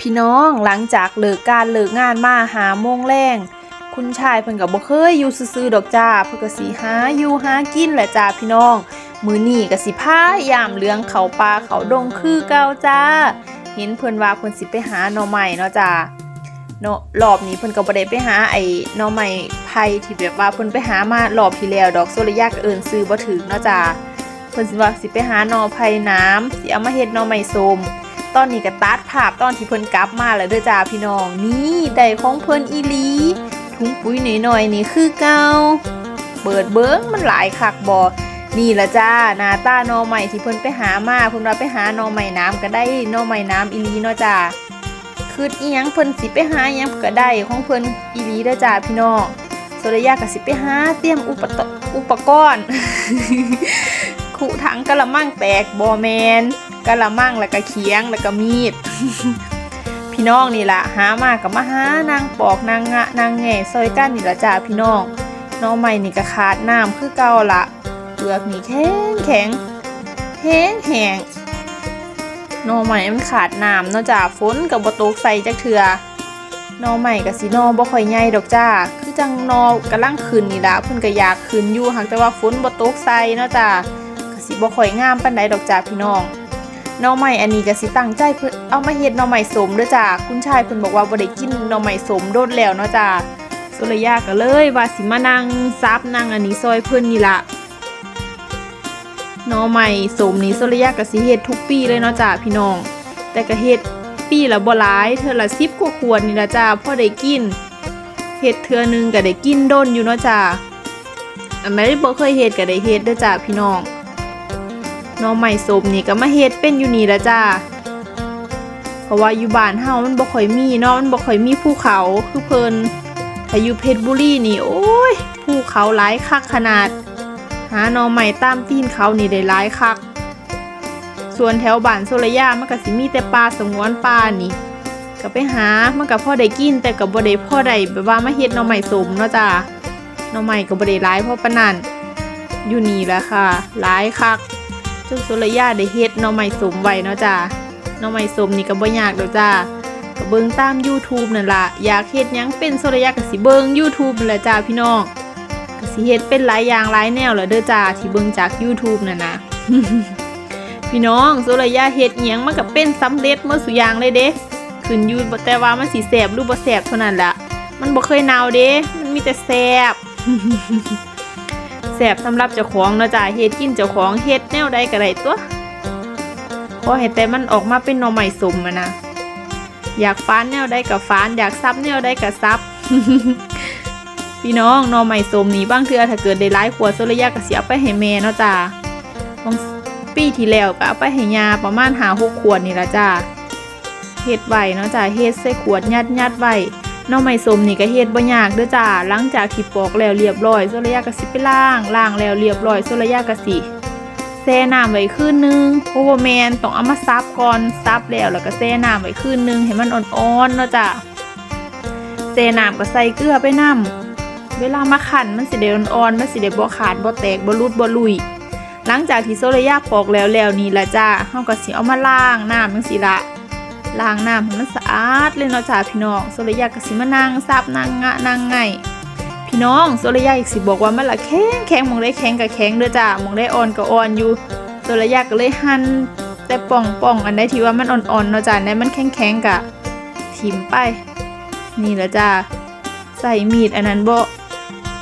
พี่น้องหลังจากเลิกการเลิกงานมาหาโมงแรงคุณชายเพิ่นก็บ่เคยอยู่ซื่อๆดอกจ้าเพิ่นก็สิหาอยู่หากินแหละจ้าพี่น้อง มื้อนี้ก็สิพายามเลี้ยงเขาป่าเขาดงคือเก่าจ้า เห็นเพิ่นว่าเพิ่นสิไปหาหน่อไม้เนาะจ้าเนาะรอบนี้เพิ่นก็บ่ได้ไปหาไอ้หน่อไม้ไผ่ที่แบบว่าเพิ่นไปหามารอบที่แล้วดอกโซลยาก็เอิ้นซื้อบ่ถึกเนาะจ้าเพิ่นสิว่าสิไปหาหน่อไผ่น้ำสิเอามาเฮ็ดหน่อไม้ส้ม ตอนนี้ก็ตัดภาพตอนที่เพิ่นกลับมาแล้วเด้อจ้าพี่น้องนี่ได้ของเพิ่นอีหลีถุงปุ๋ยหน่อยๆนี่คือเก่าเปิดเบิ้งมันหลายคักบ่นี่ละจ้าหนาตาหนอใหม่ที่เพิ่นไปหามาเพิ่นว่าไปหาหนอใหม่น้ำก็ได้หนอใหม่น้ำอีลีเนาะจ้าคืออีหยังเพิ่นสิไปหาอีหยังก็ได้ของเพิ่นอีลีเด้อจ้าพี่น้องโซรยาก็สิไปหาเตรียมอุปอุปกรณ์ขู่ถังกะละมังแตกบอแมน กะละมังแล้วก็เคียงแล้วก็มีด พี่น้องนี่ละหามากับมาหานางปอกนางงะนางแง่ซอยกันนี่ละจ้าพี่น้องน้องใหม่นี่ก็ขาดน้ำคือเก่าละเปลือกนี่แข็งแข็งแห้งแห้งน้องใหม่มันขาดน้ำเนาะจ้าฝนกับบตกใส่จักเถื่อน้องใหม่กับสีนอบ่ค่อยใหญ่ดอกจ้าคือจังนอกำลังขึ้นนี่ละเพิ่นก็อยากขึ้นอยู่หากแต่ว่าฝนบ่ตกใส่เนาะจ้าก็สิบ่ค่อยงามปานใดดอกจ้าพี่น้อง หน่อไม้อันนี้ก็สิตั้งใจเพิ่นเอามาเฮ็ดหน่อไม้สมเด้อจ้าคุณชายเพิ่นบอกว่าบ่ได้กินหน่อไม้สมโดดแล้วเนาะจ้าสุรยาก็เลยว่าสิมานั่งซับนั่งอันนี้ซอยเพิ่นนี่ละหน่อไม้สมนี่สุรยาก็สิเฮ็ดทุกปีเลยเนาะจ้าพี่น้อง แต่ก็เฮ็ดปีละบ่หลายเทื่อละ10กว่าขวดนี่ละจ้าพอได้กินเฮ็ดเทื่อหนึงก็ได้กินดนอยู่เนาะจ้าอันไหนบ่เคยเฮ็ดก็ได้เฮ็ดเด้อจ้าพี่น้อง น้องใหม่สมนี่ก็มาเฮ็ดเป็นอยู่นี่ละจ้า เพราะว่าอยู่บ้านเฮามันบ่ค่อยมีเนาะมันบ่ค่อยมีภูเขาคือเพิ่นถ้าอยู่เพชรบุรีนี่โอ้ยภูเขาหลายคักขนาด หาน่องใหม่ตามตีนเขานี่ได้หลายคัก ส่วนแถวบ้านโซระยามันก็สิมีแต่ป่าสงวนป่านี่ก็ไปหามันก็พอได้กินแต่ก็บ่ได้พอได้แบบว่ามาเฮ็ดหน่อใหม่สมเนาะจ้าหน่อใหม่ก็บ่ได้หลายเพราะปานนั้นอยู่นี่แหละค่ะหลายคัก จนสุรยาได้เฮ็ดหน่อไม้สมไว้เนาะจ้าหน่อไม้สมนี่ก็บ่ยากดอกจ้าก็เบิ่งตาม YouTube นั่นล่ะอยากเฮ็ดหยังเป็นสุรยาก็สิเบิ่ง YouTube นั่นแหละจ้าพี่น้องก็สิเฮ็ดเป็นหลายอย่างหลายแนวแล้วเด้อจ้าที่เบิ่งจาก YouTube นั่นนะพี่น้องสุรยาเฮ็ดหยังมันก็เป็นสำเร็จหมดสุอย่างเลยเด้ขึ้นอยู่แต่ว่ามันสิแซ่บหรือบ่แซ่บเท่านั้นล่ะมันบ่เคยหนาวเด้มันมีแต่แซ่บ สบสำหรับเจ้าของเนาะจ้าเฮ็ดกินเจ้าของเฮ็ดแนวใดก็ได้ตัวขอให้แต่มันออกมาเป็นหน่อใหม่สมอะนะอยากฟานแนวใดก็ฟาน อยากซับแนวใดก็ซับพี่น้องหน่อใหม่สมนี้บางเทื่อถ้าเกิดได้หลายขวดโซลยาก็สิเอาไปให้แม่เนาะจ้าบางปีที่แล้วก็เอาไปให้ยาประมาณหาหกขวดนี่ละจ้าเฮ็ดไว้เนาะจ้าเฮ็ดใส่ขวดยัดยัดไว้ น่อไม้สมนี่ก็เฮ็ดบ่ยากเด้อจ้าหลังจากที่ปอกแล้วเรียบร้อยโซลยาก็สิไปล้างล้างแล้วเรียบร้อยโซลยาก็สิแช่น้ำไว้คืนนึงโอ้แมนต้องเอามาซับก่อนซับแล้วแล้วก็แช่น้ำไว้คืนนึงให้มันอ่อนๆเนาะจ้าแช่น้ำก็ใส่เกลือไปน้ำเวลามาขันมันสิได้อ่อนๆมันสิได้บ่ขาดบ่แตกบ่รุดบ่ลุยหลังจากที่โซลยาปอกแล้วแล้วนี่ละจ้าเฮาก็สิเอามาล้างน้ำจังซี่ละ ล้างน้ำให้มันสะอาดเลยเนาะจ้าพี่น้องโซลยาก็สิมานั่งซับนั่งงะนั่งไงพี่น้องโซลยาอีกสิบอกว่ามันละแข็งแข็งมองได้แข็งก็แข็งเด้อจ้ามองได้อ่อนก็อ่อนอยู่โซลยาก็เลยหั่นแต่ป่องป่องอันใดที่ว่ามันอ่อนๆเนาะจ้าอันมันแข็งแข็งกะทิมไป นี่ละจ้าใส่มีดอันนั้นบ่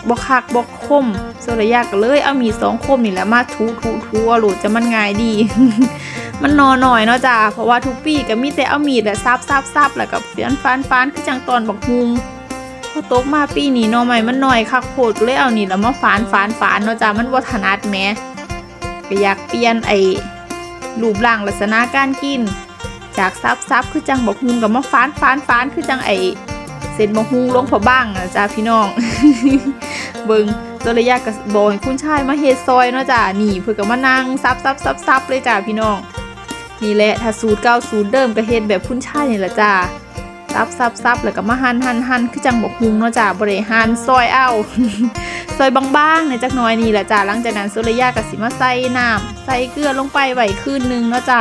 บกคักบกคมโซระยาก็เลยเอามีดสองคมนี่แหละมาทูทูทูเอาโหลดจะมันง่ายดี มันนอนหน่อยเนาะจ้าเพราะว่าทุกปีก็มีแต่เอามีดและซับซับซับแล้วก็เฟียนฟานฟานคือจังตอนบักฮุงพอตกมาปีนี้นอใหม่มันหน่อยคักโพดก็เลยเอานี่แล้วมาฟานฟานฟานเนาะจ้ามันบ่ถนัดแมก็อยากเปลี่ยนไอ้รูปร่างลักษณะการกิน จากซับซับคือจังบักฮุงกับมาฟานฟานฟานคือจังไอ้เส้นบะฮุงลงพอบ้างนะจ้าพี่น้อง เบิงตัวระยะกับบอยคุณชายมาเฮดซอยเนาะจ้านี่เพื่อก็มานั่งซับซับซับซับเลยจ้าพี่น้อง นี่แหละถ้าสูตรเก่าสูตรเดิมก็เฮ็ดแบบคุณชายนี่แหละจ้าซับซับซับแล้วก็มาหั่นหั่นหั่นคือจังบอกฮุงเนาะจ้าบริหั่นซอยเอาซอยบางๆในจักน้อยนี่แหละจ้าหลังจากนั้นสุริยาก็สิมาใส่น้ำใส่เกลือลงไปไว้คืนนึงเนาะจ้า